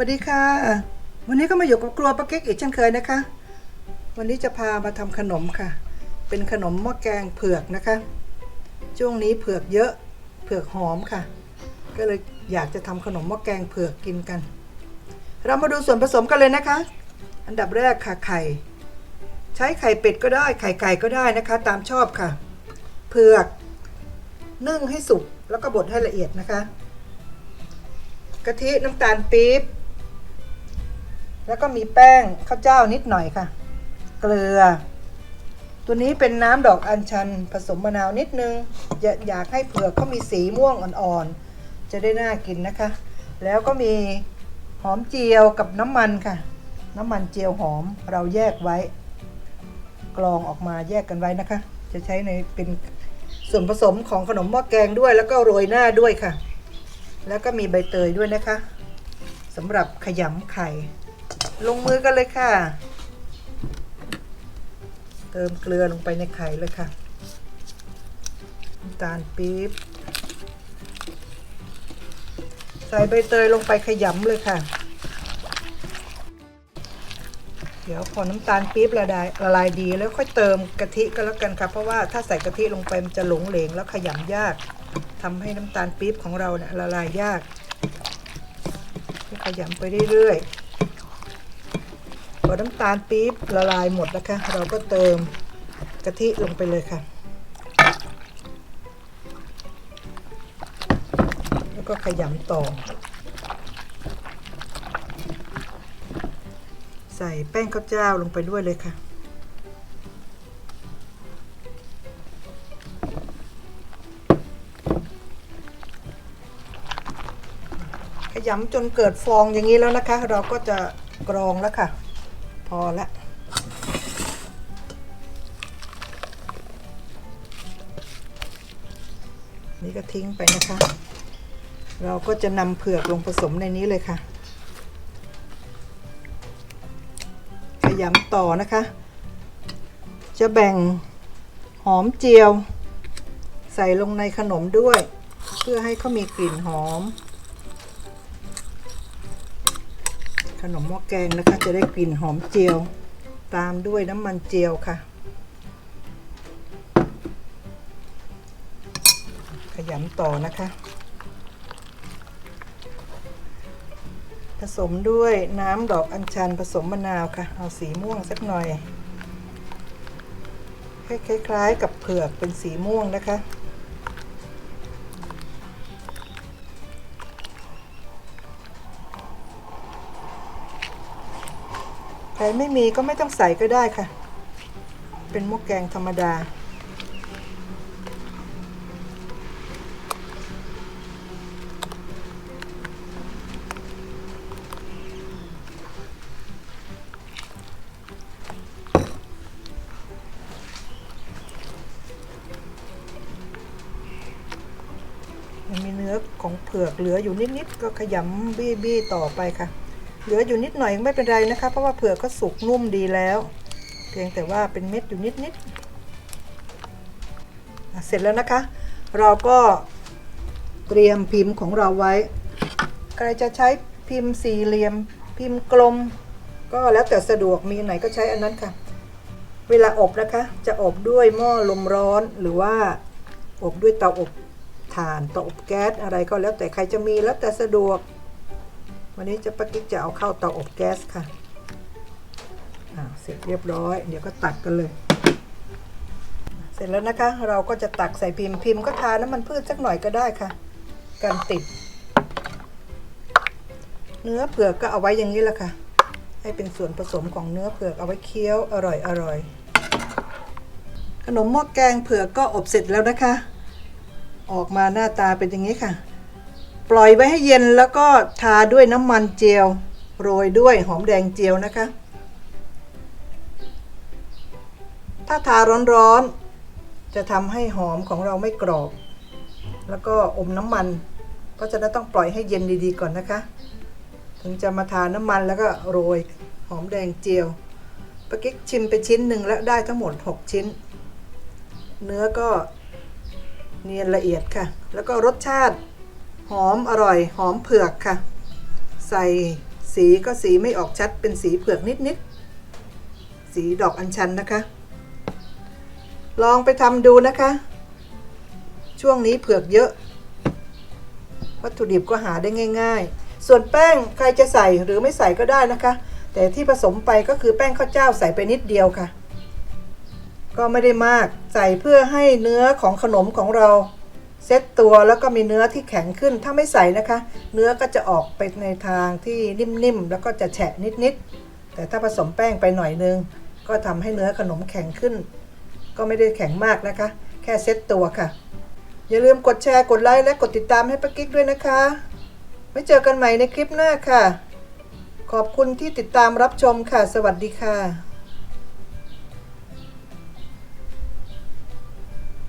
วัสดีค่ะ วันนี้ก็มาอยู่กับครัวป้าเก๊กอีกเช่นเคยนะคะ วันนี้จะพามาทำขนมค่ะ เป็นขนมหม้อแกงเผือกนะคะ ช่วงนี้เผือกเยอะเผือกหอมค่ะ ก็เลยอยากจะทำขนมหม้อแกงเผือกกินกัน เรามาดูส่วนผสมกันเลยนะคะ อันดับแรกค่ะไข่ ใช้ไข่เป็ดก็ได้ไข่ไก่ก็ได้นะคะ ตามชอบค่ะ เผือกนึ่งให้สุกแล้วก็บดให้ละเอียดนะคะ กะทิน้ำตาลปี๊บ แล้วก็มีแป้งข้าวเจ้านิดหน่อยค่ะ เกลือ ตัวนี้เป็นน้ำดอกอัญชันผสมมะนาวนิดนึงอยอยากให้เผือกเขามีสีม่วงอ่อนๆ จะได้น่ากินนะคะ แล้วก็มีหอมเจียวกับน้ำมันค่ะ น้ำมันเจียวหอมเราแยกไว้ กรองออกมาแยกกันไว้นะคะ จะใช้ในเป็นส่วนผสมของขนมหม้อแกงด้วย แล้วก็โรยหน้าด้วยค่ะ แล้วก็มีใบเตยด้วยนะคะสำหรับขยำไข่ ลงมือกันเลยค่ะ เติมเกลือลงไปในไข่เลยค่ะน้ำตาลปี๊บ ใส่ใบเตยลงไปขยำเลยค่ะ เดี๋ยวพอน้ำตาลปี๊บละลายละลายดีแล้วค่อยเติมกะทิก็แล้วกันค่ะ เพราะว่าถ้าใส่กะทิลงไปมันจะหลงเหลงแล้วขยำยากทำให้น้ำตาลปี๊บของเราเนี่ยละลายยากขยำไปเรื่อยๆ พอน้ำตาลปี๊บละลายหมดนะคะ เราก็เติมกะทิลงไปเลยค่ะ แล้วก็ขยำต่อ ใส่แป้งข้าวเจ้าลงไปด้วยเลยค่ะขยำจนเกิดฟองอย่างนี้แล้วนะคะ เราก็จะกรองแล้วค่ะ พอละนี่ก็ทิ้งไปนะคะ เราก็จะนำเผือกลงผสมในนี้เลยค่ะ ขยำต่อนะคะ จะแบ่งหอมเจียว ใส่ลงในขนมด้วย เพื่อให้เขามีกลิ่นหอม ขนมหม้อแกงนะคะ จะได้กลิ่นหอมเจียว ตามด้วยน้ำมันเจียวค่ะ ขยำต่อนะคะ ผสมด้วยน้ำดอกอัญชันผสมมะนาวค่ะ เอาสีม่วงสักหน่อย คล้ายๆกับเผือกเป็นสีม่วงนะคะ ใครไม่มีก็ไม่ต้องใส่ก็ได้ค่ะ เป็นหม้อแกงธรรมดายังมีเนื้อของเผือกเหลืออยู่นิด ๆ ก็ขยำบี้บี้ต่อไปค่ะ เหลืออยู่นิดหน่อยไม่เป็นไรนะคะ เพราะว่าเผือกก็สุกนุ่มดีแล้ว เพียงแต่ว่าเป็นเม็ดอยู่นิดๆอะเสร็จแล้วนะคะ เราก็เตรียมพิมพ์ของเราไว้ ใครจะใช้พิมพ์สี่เหลี่ยม พิมพ์กลม ก็แล้วแต่สะดวกมีอันไหนก็ใช้อันนั้นค่ะ เวลาอบนะคะ จะอบด้วยหม้อลมร้อนหรือว่าอบด้วยเตาอบถ่านเตาอบแก๊สอะไรก็แล้วแต่ใครจะมีแล้วแต่สะดวก วันนี้จะปกิ๊กจะเอาเข้าเตาอบแก๊สค่ะเสร็จเรียบร้อย เดี๋ยวก็ตักกันเลย เสร็จแล้วนะคะ เราก็จะตักใส่พิมพ์พิมพ์ก็ทาน้ำมันพืชสักหน่อยก็ได้ค่ะกันติด เนื้อเผือกก็เอาไว้อย่างนี้แหละค่ะ ให้เป็นส่วนผสมของเนื้อเผือกเอาไว้เคี้ยวอร่อยอร่อยขนมหม้อแกงเผือกก็อบเสร็จแล้วนะคะ ออกมาหน้าตาเป็นอย่างนี้ค่ะ ปล่อยไว้ให้เย็นแล้วก็ทาด้วยน้ำมันเจียว โรยด้วยหอมแดงเจียวนะคะ ถ้าทาร้อนๆ จะทำให้หอมของเราไม่กรอบ แล้วก็อมน้ำมัน ก็จะต้องปล่อยให้เย็นดีๆก่อนนะคะ ถึงจะมาทาน้ำมันแล้วก็โรยหอมแดงเจียวปกิ๊กชิมไปชิ้นหนึ่งแล้วได้ทั้งหมด 6 ชิ้น เนื้อก็เนียนละเอียดค่ะ แล้วก็รสชาติ หอมอร่อยหอมเผือกค่ะ ใส่สีก็สีไม่ออกชัดเป็นสีเผือกนิดๆ สีดอกอัญชันนะคะ ลองไปทำดูนะคะ ช่วงนี้เผือกเยอะ วัตถุดิบก็หาได้ง่าย ๆ ส่วนแป้งใครจะใส่หรือไม่ใส่ก็ได้นะคะ แต่ที่ผสมไปก็คือแป้งข้าวเจ้าใส่ไปนิดเดียวค่ะ ก็ไม่ได้มากใส่เพื่อให้เนื้อของขนมของเรา เซตตัวแล้วก็มีเนื้อที่แข็งขึ้น ถ้าไม่ใส่นะคะ เนื้อก็จะออกไปในทางที่นิ่มๆ แล้วก็จะแฉะนิดๆ แต่ถ้าผสมแป้งไปหน่อยนึง ก็ทำให้เนื้อขนมแข็งขึ้น ก็ไม่ได้แข็งมากนะคะ แค่เซตตัวค่ะ อย่าลืมกดแชร์ กดไลค์ และกดติดตามให้ป้ากิ๊กด้วยนะคะ ไว้เจอกันใหม่ในคลิปหน้าค่ะ ขอบคุณที่ติดตามรับชมค่ะ สวัสดีค่ะ